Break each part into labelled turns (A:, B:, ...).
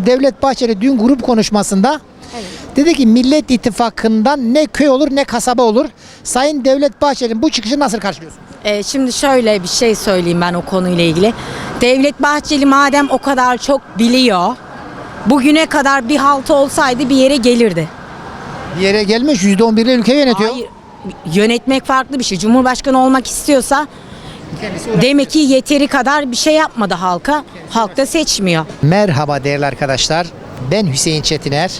A: Devlet Bahçeli dün grup konuşmasında dedi ki Millet İttifakı'ndan ne köy olur ne kasaba olur. Sayın Devlet Bahçeli'nin bu çıkışı nasıl karşılıyorsunuz?
B: Ee, şimdi şöyle bir şey söyleyeyim ben o konuyla ilgili. Devlet Bahçeli madem o kadar çok biliyor, bugüne kadar bir haltı olsaydı bir yere gelirdi.
A: Bir yere gelmiş %11 ile ülkeyi yönetiyor.
B: Hayır, yönetmek farklı bir şey. Cumhurbaşkanı olmak istiyorsa. Demek ki yeteri kadar bir şey yapmadı halka. Halk da seçmiyor.
A: Merhaba değerli arkadaşlar. Ben Hüseyin Çetiner.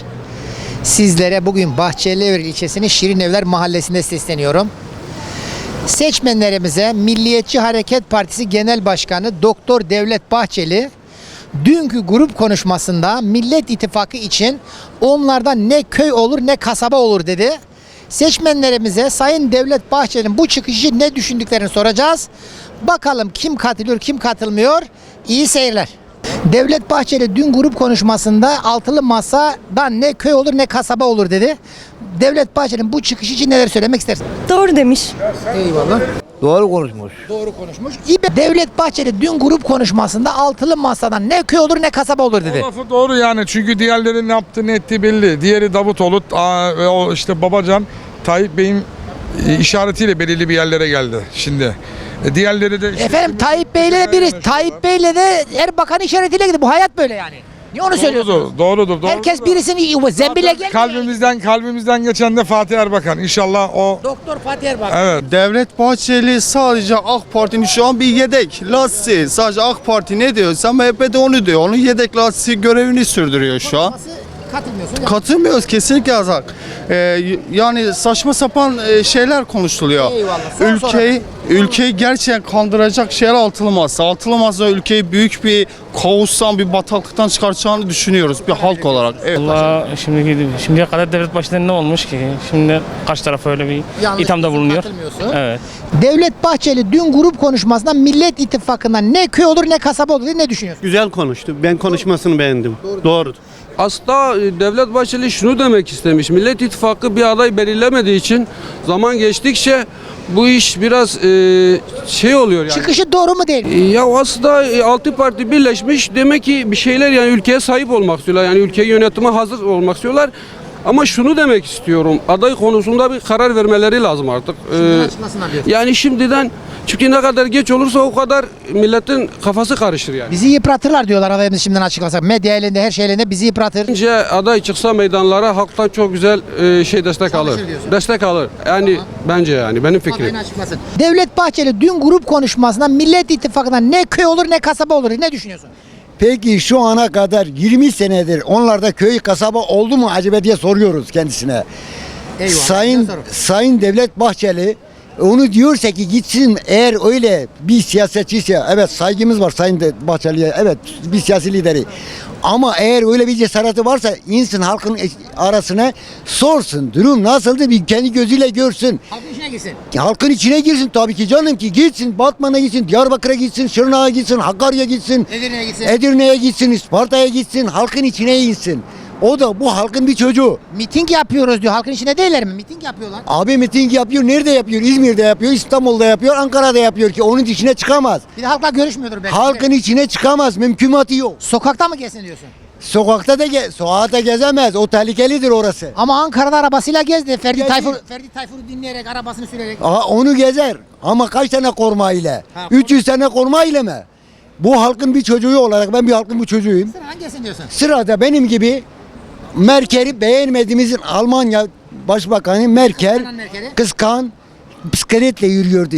A: Sizlere bugün Bahçelievler ilçesinin Şirinevler mahallesinde sesleniyorum. Seçmenlerimize Milliyetçi Hareket Partisi Genel Başkanı Doktor Devlet Bahçeli dünkü grup konuşmasında Millet İttifakı için onlardan ne köy olur ne kasaba olur dedi. Seçmenlerimize Sayın Devlet Bahçeli'nin bu çıkışı ne düşündüklerini soracağız. Bakalım kim katılıyor kim katılmıyor. İyi seyirler. Devlet Bahçeli dün grup konuşmasında altılı masadan ne köy olur ne kasaba olur dedi. Devlet Bahçeli'nin bu çıkışı için neler söylemek istersin?
C: Doğru demiş.
A: Eyvallah.
D: Doğru konuşmuş.
A: Doğru konuşmuş. İyi be- Devlet Bahçeli dün grup konuşmasında altılı masadan ne köy olur ne kasaba olur dedi.
E: O lafı doğru yani çünkü diğerlerinin ne yaptığı ne ettiği belli. Diğeri Davutoğlu, ve o işte Babacan, Tayyip Bey'in e, işaretiyle belirli bir yerlere geldi şimdi. E, diğerleri de işte
A: Efendim Tayyip Bey'le de biri Tayyip Bey'le de Erbakan işaretiyle gitti. Bu hayat böyle yani. Niye onu söylüyorsunuz?
E: Doğrudur, doğrudur, doğrudur.
A: Herkes birisini zembile gelmiyor.
E: kalbimizden kalbimizden geçen de Fatih Erbakan. İnşallah o
A: Doktor Fatih Erbakan.
E: evet.
F: Devlet Bahçeli sadece AK Parti'nin şu an bir yedek lastiği. Sadece AK Parti ne diyorsa MHP de onu diyor. Onun yedek lastiği görevini sürdürüyor şu an.
A: Katılmıyorsun.
F: Katılmıyoruz kesinlikle yasak. Ee, yani saçma sapan e, şeyler konuşuluyor.
A: Eyvallah. Son
F: Ülkeyi ülkeyi gerçekten kandıracak şeyler altılı masa. Altılı masa ülkeyi büyük bir kaostan, bir bataklıktan çıkartacağını düşünüyoruz bir halk olarak. Evet.
G: Allah şimdi şimdiye kadar devlet başında ne olmuş ki? Şimdi kaç taraf öyle bir
A: Yanlış
G: ithamda bulunuyor.
A: katılmıyorsun.
G: Evet.
A: Devlet Bahçeli dün grup konuşmasında Millet İttifakı'ndan ne köy olur ne kasaba olur dedi. Ne düşünüyorsun?
H: Güzel konuştu. Ben konuşmasını beğendim. Doğru.
I: Aslında e, Devlet Bahçeli şunu demek istemiş. Millet İttifakı bir aday belirlemediği için zaman geçtikçe bu iş biraz e, şey oluyor yani.
A: Çıkışı doğru mu değil mi?
I: E, Ya aslında e, altı parti birleşmiş demek ki bir şeyler yani ülkeye sahip olmak istiyorlar. Yani ülkeyi yönetime hazır olmak istiyorlar. Ama şunu demek istiyorum. Aday konusunda bir karar vermeleri lazım artık. E,
A: açıklasınlar diyorsun.
I: yani şimdiden çünkü ne kadar geç olursa o kadar milletin kafası karışır yani.
A: Bizi yıpratırlar diyorlar adayımız şimdiden açıklasak. Medya elinde her şey elinde bizi yıpratır.
I: Bence aday çıksa meydanlara halktan çok güzel e, şey destek alır.
A: diyorsun.
I: Destek alır. Yani bence yani benim fikrim.
A: Devlet Bahçeli dün grup konuşmasında Millet İttifakı'ndan ne köy olur ne kasaba olur. Ne düşünüyorsun?
D: Peki şu ana kadar 20 senedir onlarda köy kasaba oldu mu acaba diye soruyoruz kendisine.
A: Eyvallah.
D: Sayın. Sayın Devlet Bahçeli onu diyorsa ki gitsin eğer öyle bir siyasetçiyse evet saygımız var Sayın Bahçeli'ye evet bir siyasi lideri. Ama eğer öyle bir cesareti varsa insin halkın arasına sorsun. Durum nasıldı bir kendi gözüyle görsün.
A: Halkın içine girsin.
D: Halkın içine girsin tabii ki canım ki gitsin Batman'a gitsin, Diyarbakır'a gitsin, Şırnak'a gitsin, Hakkari'ye gitsin,
A: Edirne'ye gitsin.
D: Edirne'ye gitsin, Isparta'ya gitsin, halkın içine insin. O da bu halkın bir çocuğu.
A: Miting yapıyoruz diyor. Halkın içine değiller mi? Miting yapıyorlar.
D: Abi miting yapıyor, nerede yapıyor? İzmir'de yapıyor, İstanbul'da yapıyor, Ankara'da yapıyor ki onun içine çıkamaz.
A: Bir de halkla görüşmüyordur belki.
D: Halkın içine çıkamaz, mümkünatı yok.
A: Sokakta mı gezsin diyorsun?
D: Sokakta da ge sokakta gezemez, o tehlikelidir orası.
A: Ama Ankara'da arabasıyla gezdi. Ferdi
D: Gezdi.
A: Tayfur Ferdi Tayfur'u dinleyerek arabasını sürerek.
D: Aha, onu gezer ama kaç tane koruma ile?
A: Ha,
D: 300 tane koruma ile mi? Bu halkın bir çocuğu olarak ben bir halkın bir çocuğuyum.
A: Sen hangisini diyorsun?
D: Sırada benim gibi Merkel'i beğenmediğimizin Almanya Başbakanı Merkel
A: Kıskan
D: bisikletle yürüyordu.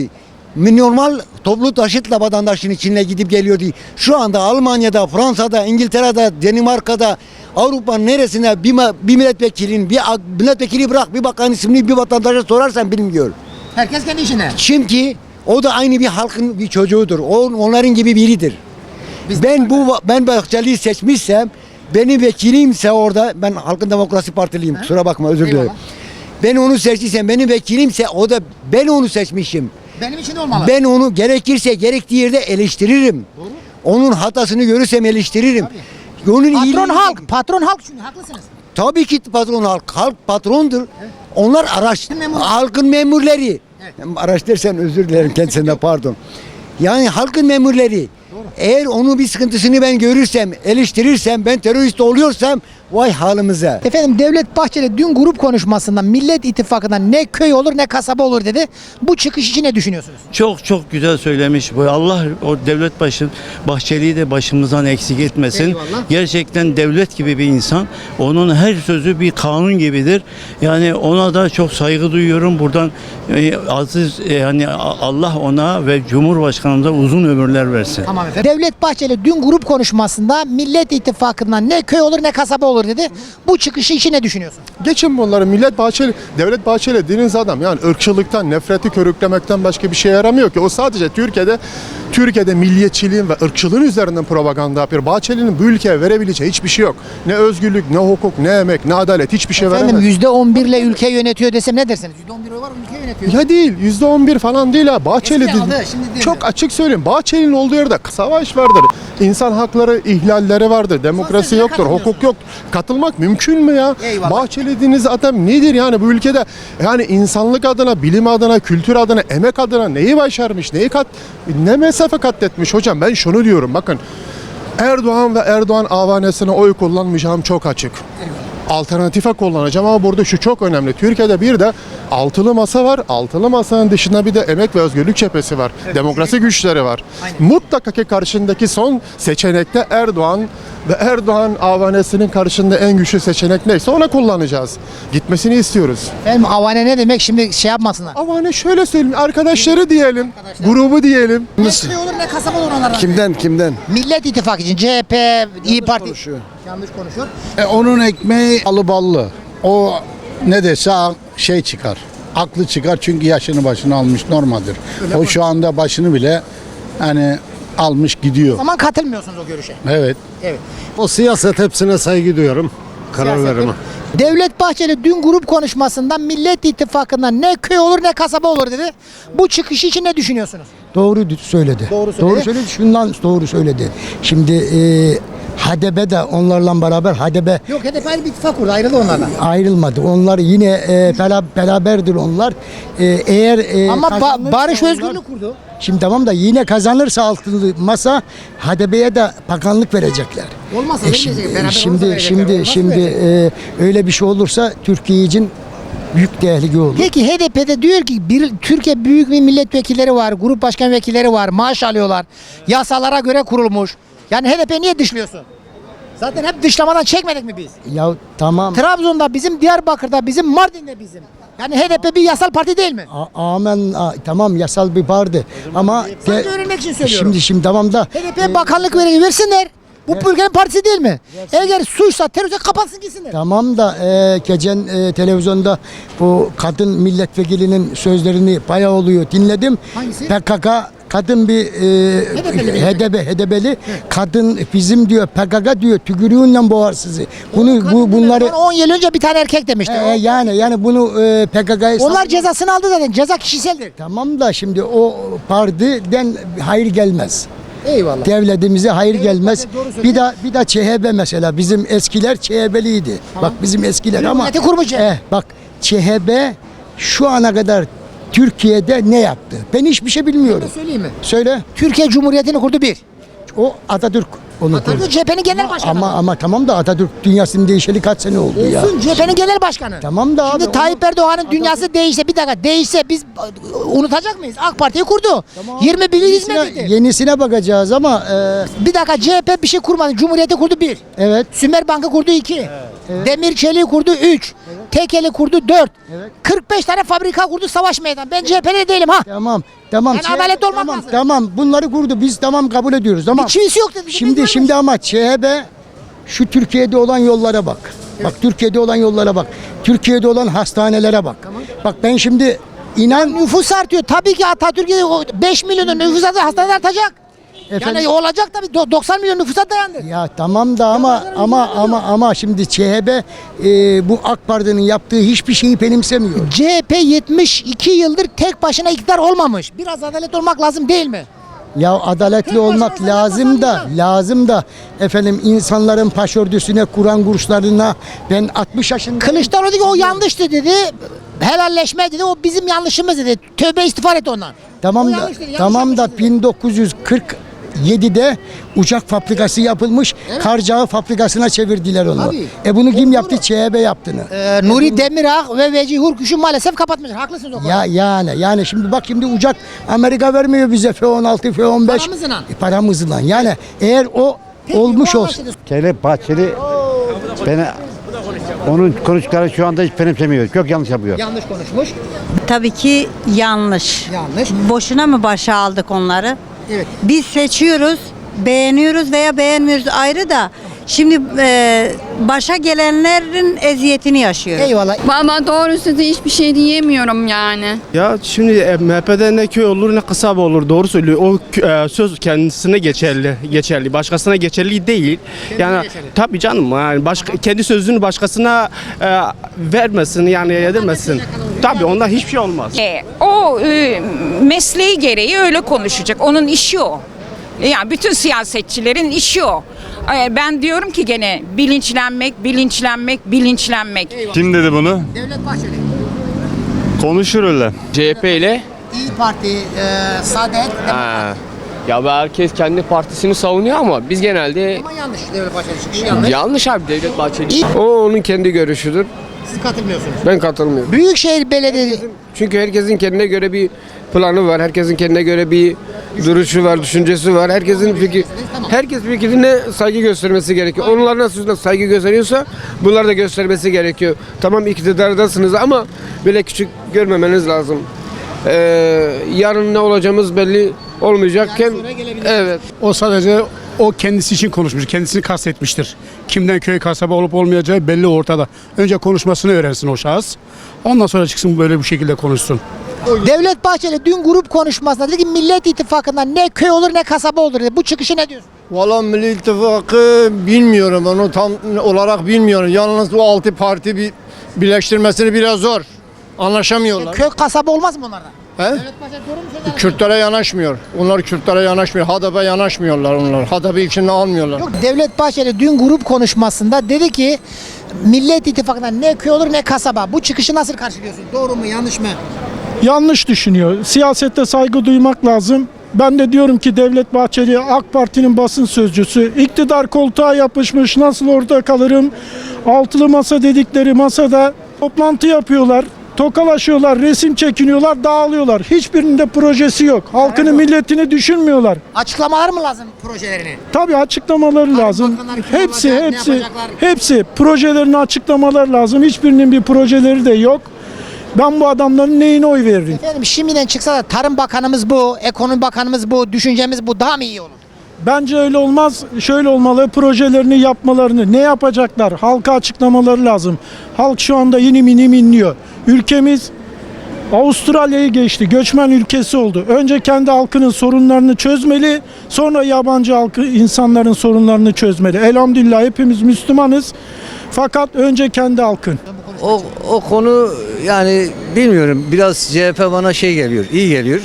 D: Normal toplu taşıtla vatandaşın içine gidip geliyordu. Şu anda Almanya'da, Fransa'da, İngiltere'de, Danimarka'da, Avrupa'nın neresine bir, bir milletvekilinin, bir milletvekili bırak bir bakan ismini bir vatandaşa sorarsan bilmiyor.
A: Herkes kendi işine.
D: Çünkü o da aynı bir halkın bir çocuğudur. O, onların gibi biridir. ben bu ben Bahçeli'yi seçmişsem benim vekilimse orada ben Halkın Demokrasi Partiliyim. Kusura bakma özür dilerim. Ben onu seçtiysem benim vekilimse o da ben onu seçmişim.
A: Benim için olmalı.
D: Ben onu gerekirse gerektiği yerde eleştiririm. Onun hatasını görürsem eleştiririm. Onun
A: Patron halk. Patron halk çünkü haklısınız.
D: Tabii ki patron halk. Halk patrondur. Onlar araç
A: Memur.
D: halkın memurları. Araç dersen özür dilerim kendisinden pardon. Yani halkın memurları. Eğer onun bir sıkıntısını ben görürsem, eleştirirsem, ben terörist oluyorsam vay halimize.
A: Efendim Devlet Bahçeli dün grup konuşmasında Millet İttifakı'ndan ne köy olur ne kasaba olur dedi. Bu çıkış için ne düşünüyorsunuz?
J: Çok çok güzel söylemiş. Bu Allah o devlet başı Bahçeli'yi de başımızdan eksik etmesin.
A: Eyvallah.
J: Gerçekten devlet gibi bir insan. Onun her sözü bir kanun gibidir. Yani ona da çok saygı duyuyorum. Buradan e, aziz e, yani Allah ona ve Cumhurbaşkanımıza uzun ömürler versin.
A: Tamam efendim. Devlet Bahçeli dün grup konuşmasında Millet İttifakı'ndan ne köy olur ne kasaba olur dedi. Bu çıkışı için ne düşünüyorsun?
K: Geçin bunları. Millet Bahçeli, Devlet Bahçeli diniz adam. Yani ırkçılıktan, nefreti körüklemekten başka bir şey yaramıyor ki. O sadece Türkiye'de Türkiye'de milliyetçiliğin ve ırkçılığın üzerinden propaganda yapıyor. Bahçeli'nin bu ülkeye verebileceği hiçbir şey yok. Ne özgürlük, ne hukuk, ne emek, ne adalet hiçbir şey
A: Efendim
K: veremez.
A: %11 ile ülke yönetiyor desem ne dersiniz? %11 oy var ülke yönetiyor.
K: Ya değil, yüzde on bir falan değil ha. Bahçeli
A: Eskiden
K: dedi-
A: aldı, şimdi değil
K: çok açık söyleyeyim. Bahçeli'nin olduğu yerde savaş vardır. İnsan hakları ihlalleri vardır. Demokrasi
A: sözüne
K: yoktur,
A: katılmıyorsun.
K: hukuk yok. Katılmak mümkün mü ya?
A: Eyvallah.
K: Bahçeli dediğiniz adam nedir yani bu ülkede? Yani insanlık adına, bilim adına, kültür adına, emek adına neyi başarmış, neyi kat, ne mesafe katletmiş hocam? Ben şunu diyorum bakın. Erdoğan ve Erdoğan avanesine oy kullanmayacağım çok açık. Alternatife kullanacağım ama burada şu çok önemli. Türkiye'de bir de altılı masa var. Altılı masanın dışında bir de emek ve özgürlük cephesi var. Demokrasi güçleri var. Mutlaka ki karşındaki son seçenekte Erdoğan ve Erdoğan avanesinin karşında en güçlü seçenek neyse ona kullanacağız. Gitmesini istiyoruz.
A: Efendim avane ne demek şimdi şey yapmasınlar.
K: Avane şöyle söyleyeyim. Arkadaşları diyelim. Grubu diyelim.
A: Ne köy olur ne kasaba olur onlardan.
D: Kimden kimden?
A: Millet İttifakı için CHP, İyi Parti. Yanlış konuşuyor.
L: E, onun ekmeği alıballı. O ne dese şey çıkar. Aklı çıkar çünkü yaşını başını almış normaldir. o şu anda başını bile hani almış gidiyor.
A: O zaman katılmıyorsunuz o görüşe.
L: Evet.
A: Evet.
L: O siyaset hepsine saygı duyuyorum. Karar
A: Siyaset- Devlet Bahçeli dün grup konuşmasında Millet İttifakı'ndan ne köy olur ne kasaba olur dedi. Bu çıkış için ne düşünüyorsunuz?
M: Doğru söyledi.
A: Doğru söyledi.
M: Doğru söyledi. Şundan doğru söyledi. Şimdi e, HDP de onlarla beraber HDP
A: Yok HDP ayrı bir ittifak kurdu ayrıldı onlardan.
M: ayrılmadı. Onlar yine e, bera- beraberdir onlar. E, eğer e,
A: Ama ba-
M: kazanırsa
A: barış ve
M: onlar-
A: özgürlük kurdu.
M: Şimdi tamam da yine kazanırsa altılı masa HDP'ye de bakanlık verecekler.
A: Olmazsa
M: E
A: vermeyecek,
M: şimdi
A: beraber olursa
M: şimdi
A: verecekler,
M: şimdi,
A: olmazsa
M: şimdi e, öyle bir şey olursa Türkiye için büyük tehlike olur.
A: Peki HDP'de diyor ki bir Türkiye büyük bir milletvekilleri var, grup başkan vekilleri var, maaş alıyorlar. Yasalara göre kurulmuş. Yani HDP niye dışlıyorsun? Zaten hep dışlamadan çekmedik mi biz?
M: Ya tamam.
A: Trabzon'da bizim, Diyarbakır'da bizim, Mardin'de bizim. Yani HDP bir yasal parti değil mi?
M: A- Amen. A- tamam yasal bir vardı. Ama
A: Sadece
M: de-
A: öğrenmek için söylüyorum.
M: Şimdi şimdi tamam da
A: HDP bakanlık ver- versinler. Bu ülkenin partisi değil mi? Eğer suçsa terörse kapatsın gitsinler.
M: tamam da e, geçen e, televizyonda bu kadın milletvekilinin sözlerini bayağı oluyor dinledim.
A: Hangisi?
M: PKK kadın bir e,
A: HDP'li mi?
M: HDP HDP'li kadın bizim diyor PKK diyor tükürüğünle boğar sizi. Bunu bu bunları
A: Son 10 yıl önce bir tane erkek demişti.
M: e, yani yani bunu e, PKK'ya
A: Onlar cezasını aldı zaten. Ceza kişiseldir.
M: Tamam da şimdi o partiden hayır gelmez.
A: Eyvallah.
M: Devletimize hayır
A: Evet,
M: gelmez. Bir de bir de CHP mesela bizim eskiler CHP'liydi. Bak bizim eskiler ama
A: Cumhuriyeti kurmuş CHP.
M: eh, bak CHP şu ana kadar Türkiye'de ne yaptı? Ben hiçbir şey bilmiyorum.
A: Söyleyeyim mi?
M: Söyle.
A: Türkiye Cumhuriyeti'ni kurdu bir.
M: O Atatürk onu kurdu.
A: Atatürk CHP'nin genel başkanı.
M: Ama ama tamam da Atatürk dünyasının değişeli kaç sene oldu ya?
A: Olsun CHP'nin genel başkanı.
M: Tamam da
A: Şimdi
M: abi,
A: Tayyip Erdoğan'ın dünyası değişse bir dakika değişse biz unutacak mıyız? AK Parti'yi kurdu. 21 yıl hizmet
M: yenisine,
A: etti.
M: yenisine bakacağız ama e,
A: Bir dakika CHP bir şey kurmadı. Cumhuriyeti kurdu bir.
M: evet
A: Sümer Bank'ı kurdu iki. Demir Çelik'i kurdu üç. Tekeli kurdu dört. 45 tane fabrika kurdu savaş meydan. Ben CHP'li değilim ha.
M: tamam tamam.
A: Yani adaletli olmak
M: tamam,
A: lazım.
M: Tamam bunları kurdu biz tamam kabul ediyoruz tamam.
A: Bir çivisi yok dedi. şey
M: Şimdi şimdi ama CHP şu Türkiye'de olan yollara bak. Bak Türkiye'de olan yollara bak. Türkiye'de olan hastanelere bak. Bak ben şimdi inan
A: nüfus artıyor. Tabii ki Atatürk'e o 5 milyonun nüfus artacak, hastaneler artacak.
M: Efendim?
A: Yani olacak tabii. Do- 90 milyon nüfusa dayandı.
M: ya tamam da ama ama ama ama şimdi CHP e, bu AK Parti'nin yaptığı hiçbir şeyi benimsemiyor.
A: CHP 72 yıldır tek başına iktidar olmamış. Biraz adalet olmak lazım değil mi?
M: Ya adaletli olmak
A: başına
M: lazım da
A: yapmasan
M: lazım da efendim insanların başörtüsüne Kur'an kurslarına ben 60 yaşında
A: Kılıçdaroğlu dedi ki o yanlıştı dedi. Helalleşme dedi. O bizim yanlışımız dedi. Tövbe istiğfar et ondan. O
M: Tamam da
A: yanlış dedi, yanlış
M: tamam da
A: yapmışız dedi.
M: 7'de uçak fabrikası yapılmış. Karcağı fabrikasına çevirdiler onu.
A: Tabii.
M: E bunu kim yaptı? ÇHB yaptığını.
A: Ee, Nuri Demirağ ve Veci Hurkuş'u maalesef kapatmışlar. Haklısınız o konuda.
M: Ya yani yani şimdi bak şimdi uçak Amerika vermiyor bize F-16, F-15.
A: Paramızla.
M: E, paramızla. Yani eğer o
A: Peki,
M: olmuş olsun.
N: Devlet Bahçeli beni onun konuştukları şu anda hiç benimsemiyor. Çok yanlış yapıyor.
A: Yanlış konuşmuş.
O: Tabii ki yanlış.
A: Yanlış.
O: Boşuna mı başa aldık onları?
A: Evet.
O: Biz seçiyoruz, beğeniyoruz veya beğenmiyoruz ayrı da şimdi e, başa gelenlerin eziyetini yaşıyoruz.
A: Eyvallah.
P: Valla doğrusu da hiçbir şey diyemiyorum yani.
Q: Ya şimdi e, MHP'de ne köy olur ne kasaba olur doğru söylüyor. O e, söz kendisine geçerli, geçerli. Başkasına geçerli değil. yani tabii canım yani başka kendi sözünü başkasına e, vermesin yani yedirmesin. Tabii ondan hiçbir şey olmaz.
P: o e, mesleği gereği öyle konuşacak. Onun işi o. Yani bütün siyasetçilerin işi o. Ben diyorum ki gene bilinçlenmek, bilinçlenmek, bilinçlenmek.
R: Kim dedi bunu?
A: Devlet Bahçeli.
R: Konuşur öyle.
S: CHP ile
A: İyi Parti, e, Saadet,
S: ya herkes kendi partisini savunuyor ama biz genelde
A: Ama yanlış Devlet Bahçeli çıkışı yanlış.
S: yanlış abi Devlet Bahçeli. O onun kendi görüşüdür.
A: Siz katılmıyorsunuz.
S: Ben katılmıyorum.
A: Büyükşehir Belediyesi
S: Çünkü herkesin kendine göre bir planı var. Herkesin kendine göre bir duruşu var, düşüncesi var. Herkesin fikri, herkes fikrine saygı göstermesi gerekiyor. Onlar nasıl saygı gösteriyorsa bunlar da göstermesi gerekiyor. Tamam iktidardasınız ama böyle küçük görmemeniz lazım. Ee, yarın ne olacağımız belli olmayacakken evet.
Q: O sadece o kendisi için konuşmuş. Kendisini kastetmiştir. Kimden köy kasaba olup olmayacağı belli ortada. Önce konuşmasını öğrensin o şahıs. Ondan sonra çıksın böyle bu şekilde konuşsun.
A: Devlet Bahçeli dün grup konuşmasında dedi ki Millet İttifakı'ndan ne köy olur ne kasaba olur dedi. Bu çıkışı ne diyorsun?
R: Valla Milli İttifakı bilmiyorum onu tam olarak bilmiyorum. Yalnız o altı parti bir birleştirmesini biraz zor. Anlaşamıyorlar.
A: Köy kasaba olmaz mı onlarda?
R: He?
A: Devlet Bahçeli doğru mu söylüyor?
R: Kürtlere yanaşmıyor. Onlar Kürtlere yanaşmıyor. HDP'ye yanaşmıyorlar onlar. HDP içinde almıyorlar.
A: Yok Devlet Bahçeli dün grup konuşmasında dedi ki Millet İttifakı'ndan ne köy olur ne kasaba. Bu çıkışı nasıl karşılıyorsun? Doğru mu yanlış mı?
Q: yanlış düşünüyor. Siyasette saygı duymak lazım. Ben de diyorum ki Devlet Bahçeli AK Parti'nin basın sözcüsü. İktidar koltuğa yapışmış nasıl orada kalırım? Altılı masa dedikleri masada toplantı yapıyorlar. Tokalaşıyorlar, resim çekiniyorlar, dağılıyorlar. Hiçbirinde projesi yok. Halkını, milletini düşünmüyorlar.
A: Açıklamalar mı lazım projelerini?
Q: Tabii açıklamaları lazım.
A: bakanlar kim
Q: Hepsi,
A: olacak,
Q: hepsi, hepsi projelerini açıklamaları lazım. Hiçbirinin bir projeleri de yok. Ben bu adamların neyine oy veririm?
A: Efendim şimdiden çıksa da Tarım Bakanımız bu, Ekonomi Bakanımız bu, düşüncemiz bu daha mı iyi olur?
Q: Bence öyle olmaz. Şöyle olmalı. Projelerini yapmalarını, ne yapacaklar? Halka açıklamaları lazım. Halk şu anda yeni mini inliyor. Ülkemiz Avustralya'yı geçti. Göçmen ülkesi oldu. Önce kendi halkının sorunlarını çözmeli. Sonra yabancı halkı insanların sorunlarını çözmeli. Elhamdülillah hepimiz Müslümanız. Fakat önce kendi halkın.
N: O, o konu yani bilmiyorum biraz CHP bana şey geliyor, iyi geliyor.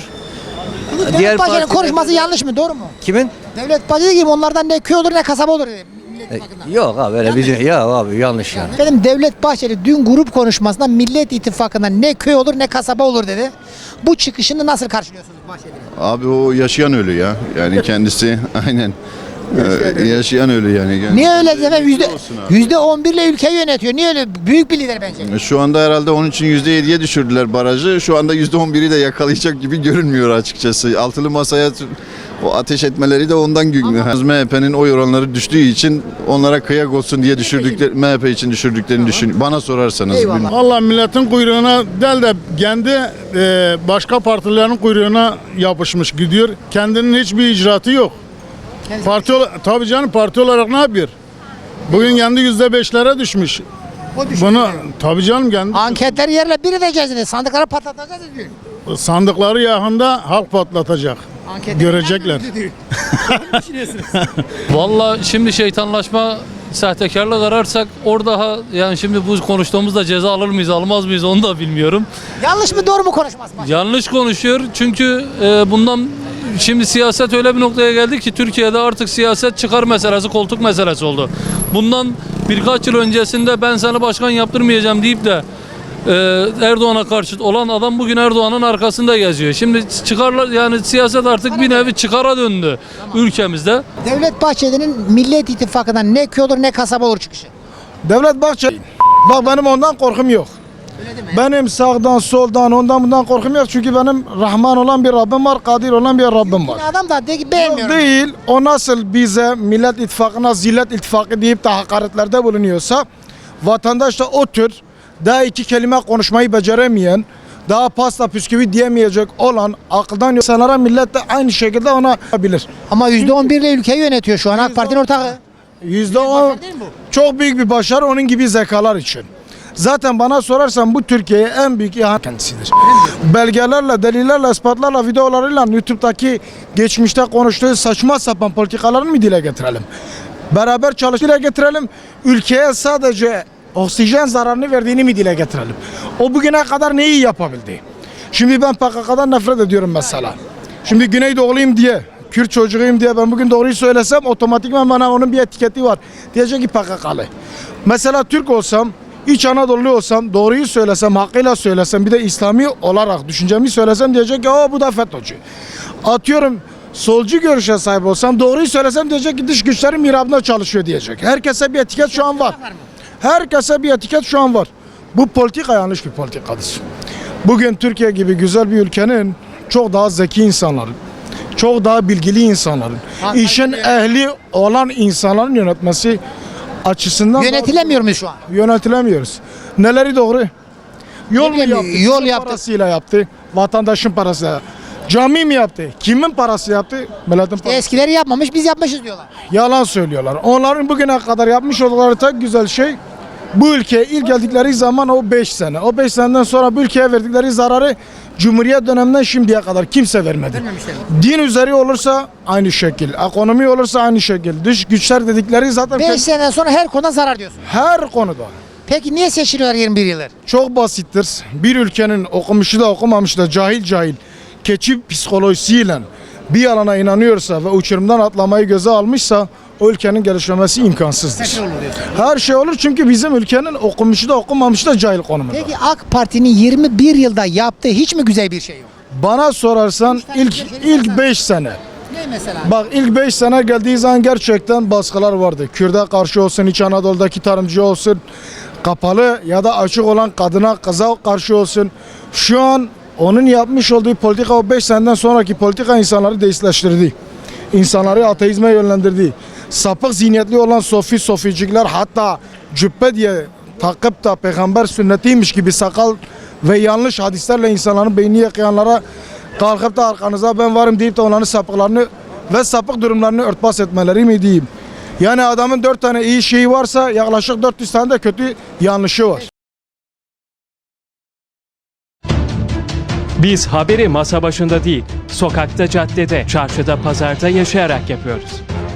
N: Diğer partiler
A: konuşması yanlış mı? Doğru mu?
N: Kimin?
A: Devlet Bahçeli gibi onlardan ne köy olur ne kasaba olur dedi. Millet İttifakı'ndan.
N: Yok abi öyle bir ya abi yanlış yani.
A: Efendim Devlet Bahçeli dün grup konuşmasında Millet İttifakı'ndan ne köy olur ne kasaba olur dedi. Bu çıkışını nasıl karşılıyorsunuz Bahçeli?
R: Abi o yaşayan ölü ya. Yani kendisi aynen. Ee, yaşayan ölü yani. Yani
A: Niye öyle efendim? Yüzde,
R: olsun abi.
A: yüzde on birle ülkeyi yönetiyor. Niye öyle? Büyük bir lider bence.
R: Şu anda herhalde onun için %7'ye düşürdüler barajı. Şu anda %11'i de yakalayacak gibi görünmüyor açıkçası. Altılı masaya t- o ateş etmeleri de ondan güçlü. MHP'nin oy oranları düştüğü için onlara kıyak olsun diye düşürdükleri MHP için düşürdüklerini düşün. Bana sorarsanız.
A: Eyvallah.
Q: Valla milletin kuyruğuna değil de kendi e, başka partilerin kuyruğuna yapışmış gidiyor. Kendinin hiçbir icraatı yok. Parti ola- tabii canım parti olarak ne yapıyor? Bugün kendi yüzde beşlere düşmüş.
A: O düşün.
Q: Bunu tabii canım kendi
A: Anketleri yerle bir dedi. Sandıkları patlatacağız diyor.
Q: sandıkları yakında halk patlatacak.
A: Anketleri
Q: Görecekler.
A: diyor.
I: Valla şimdi şeytanlaşma sahtekarlık ararsak orada ha, yani şimdi bu konuştuğumuzda ceza alır mıyız almaz mıyız onu da bilmiyorum.
A: Yanlış mı doğru mu konuşması Bahçeli?
I: Yanlış konuşuyor çünkü e, bundan şimdi siyaset öyle bir noktaya geldi ki Türkiye'de artık siyaset çıkar meselesi koltuk meselesi oldu. Bundan birkaç yıl öncesinde ben seni başkan yaptırmayacağım deyip de Ee, Erdoğan'a karşı olan adam bugün Erdoğan'ın arkasında geziyor. Şimdi çıkarlar yani siyaset artık bir nevi çıkara döndü ülkemizde.
A: Devlet Bahçeli'nin Millet İttifakı'ndan ne köy olur ne kasaba olur çıkışı.
T: Devlet Bahçeli. Bak benim ondan korkum yok. Benim sağdan soldan ondan bundan korkum yok çünkü benim Rahman olan bir Rabbim var, Kadir olan bir Rabbim var.
A: Adam da de ki beğenmiyorum.
T: değil. O nasıl bize Millet İttifakı'na zillet ittifakı deyip de hakaretlerde bulunuyorsa vatandaş da o tür daha iki kelime konuşmayı beceremeyen daha pasta püsküvi diyemeyecek olan akıldan insanlara millet de aynı şekilde ona bilir.
A: Ama %11 ile ülkeyi yönetiyor şu an AK Parti'nin ortağı.
T: Yüzde on çok büyük bir başarı onun gibi zekalar için. Zaten bana sorarsan bu Türkiye'ye en büyük ihanet kendisidir. Belgelerle, delillerle, ispatlarla, videolarıyla YouTube'daki geçmişte konuştuğu saçma sapan politikalarını mı dile getirelim? Beraber çalış dile getirelim. Ülkeye sadece oksijen zararını verdiğini mi dile getirelim? O bugüne kadar neyi yapabildi? Şimdi ben PKK'dan nefret ediyorum mesela. Şimdi Güneydoğuluyum diye, Kürt çocuğuyum diye ben bugün doğruyu söylesem otomatikman bana onun bir etiketi var. Diyecek ki PKK'lı. Mesela Türk olsam, İç Anadolu olsam, doğruyu söylesem, hakkıyla söylesem, bir de İslami olarak düşüncemi söylesem diyecek ki o bu da FETÖ'cü. Atıyorum solcu görüşe sahip olsam, doğruyu söylesem diyecek ki dış güçlerin mirabında çalışıyor diyecek. Herkese bir etiket şu an var. Herkese bir etiket şu an var. Bu politika yanlış bir politikadır. Bugün Türkiye gibi güzel bir ülkenin çok daha zeki insanların, çok daha bilgili insanların, işin ehli olan insanların yönetmesi açısından
A: Yönetilemiyor muyuz şu an?
T: yönetilemiyoruz. Neleri doğru? Yol mu
A: bileyim,
T: yaptı?
A: yol
T: Kimin
A: yaptı.
T: parasıyla yaptı? Vatandaşın parasıyla. Cami mi yaptı? Kimin parası yaptı? Milletin parası.
A: Eskileri yapmamış biz yapmışız diyorlar.
T: Yalan söylüyorlar. Onların bugüne kadar yapmış oldukları tek güzel şey bu ülkeye ilk geldikleri zaman o 5 sene. O 5 seneden sonra bu ülkeye verdikleri zararı Cumhuriyet döneminden şimdiye kadar kimse vermedi. Din üzeri olursa aynı şekil, ekonomi olursa aynı şekil, dış güçler dedikleri zaten
A: 5 seneden sonra her konuda zarar diyorsun.
T: her konuda.
A: Peki niye seçiliyorlar 21 yıldır?
T: Çok basittir. Bir ülkenin okumuşu da okumamış da cahil cahil keçi psikolojisiyle bir yalana inanıyorsa ve uçurumdan atlamayı göze almışsa o ülkenin gelişmemesi imkansızdır. Her şey olur çünkü bizim ülkenin okumuşu da okumamışı da cahil konumunda.
A: Peki AK Parti'nin 21 yılda yaptığı hiç mi güzel bir şey yok?
T: Bana sorarsan ilk ilk 5 sene.
A: Ne mesela?
T: Bak ilk 5 sene geldiği zaman gerçekten baskılar vardı. Kürde karşı olsun, İç Anadolu'daki tarımcı olsun, kapalı ya da açık olan kadına, kıza karşı olsun. Şu an onun yapmış olduğu politika o 5 seneden sonraki politika insanları deistleştirdi. İnsanları ateizme yönlendirdi. Sapık zihniyetli olan sofi soficikler hatta cübbe diye takıp da peygamber sünnetiymiş gibi sakal ve yanlış hadislerle insanların beynini yakayanlara kalkıp da arkanıza ben varım deyip de onların sapıklarını ve sapık durumlarını örtbas etmeleri mi diyeyim. Yani adamın dört tane iyi şeyi varsa yaklaşık 400 tane de kötü yanlışı var.
E: Biz haberi masa başında değil, sokakta, caddede, çarşıda, pazarda yaşayarak yapıyoruz.